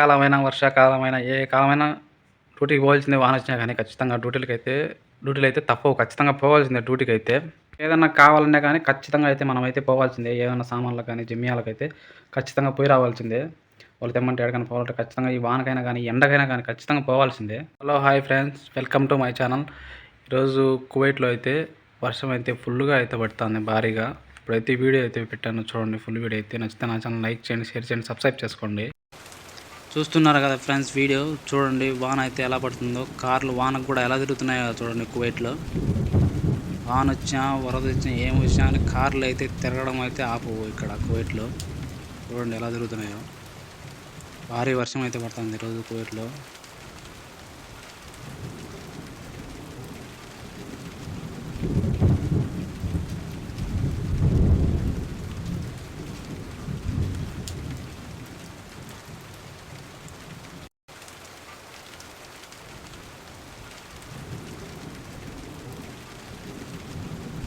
ఎండాకాలమైన వర్షాకాలమైన ఏ కాలమైనా డ్యూటీకి పోవాల్సిందే వాన వచ్చినా కానీ ఖచ్చితంగా డ్యూటీలకి అయితే డ్యూటీలు అయితే తప్పవు. ఖచ్చితంగా పోవాల్సిందే డ్యూటీకి అయితే ఏదన్నా కావాలన్నా కానీ ఖచ్చితంగా అయితే మనం అయితే పోవాల్సిందే. ఏదైనా సామాన్లకు కానీ జిమ్మియాలకైతే ఖచ్చితంగా పోయి రావాల్సిందే. వాళ్ళు తెమ్మంటే ఎక్కడికైనా పోవాలంటే ఖచ్చితంగా ఈ వానకైనా కానీ ఎండకైనా కానీ ఖచ్చితంగా పోవాల్సిందే. Hello hi friends. Welcome to my channel. ఈరోజు కువైట్లో అయితే వర్షం అయితే ఫుల్గా అయితే పడుతుంది భారీగా. ఇప్పుడైతే వీడియో అయితే పెట్టాను. చూడండి ఫుల్ వీడియో అయితే. నచ్చితే నా ఛానల్ లైక్ చేయండి షేర్ చేయండి సబ్స్క్రైబ్ చేసుకోండి. చూస్తున్నారు కదా ఫ్రెండ్స్ వీడియో. చూడండి వాన అయితే ఎలా పడుతుందో. కార్లు వానకు కూడా ఎలా తిరుగుతున్నాయో చూడండి కువైట్లో. వాన వచ్చినా వరద వచ్చినా ఏం వచ్చినా అని కార్లు అయితే తిరగడం అయితే ఆపవు ఇక్కడ కువైట్లో. చూడండి ఎలా తిరుగుతున్నాయో. భారీ వర్షం అయితే పడుతుంది ఈరోజు కువైట్లో.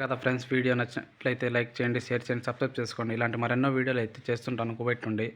కదా ఫ్రెండ్స్ వీడియో నచ్చినట్లయితే లైక్ చేయండి షేర్ చేయండి సబ్స్క్రైబ్ చేసుకోండి. ఇలాంటి మరెన్నో వీడియోలు అయితే చేస్తుంటాను కువైట్ నుండి.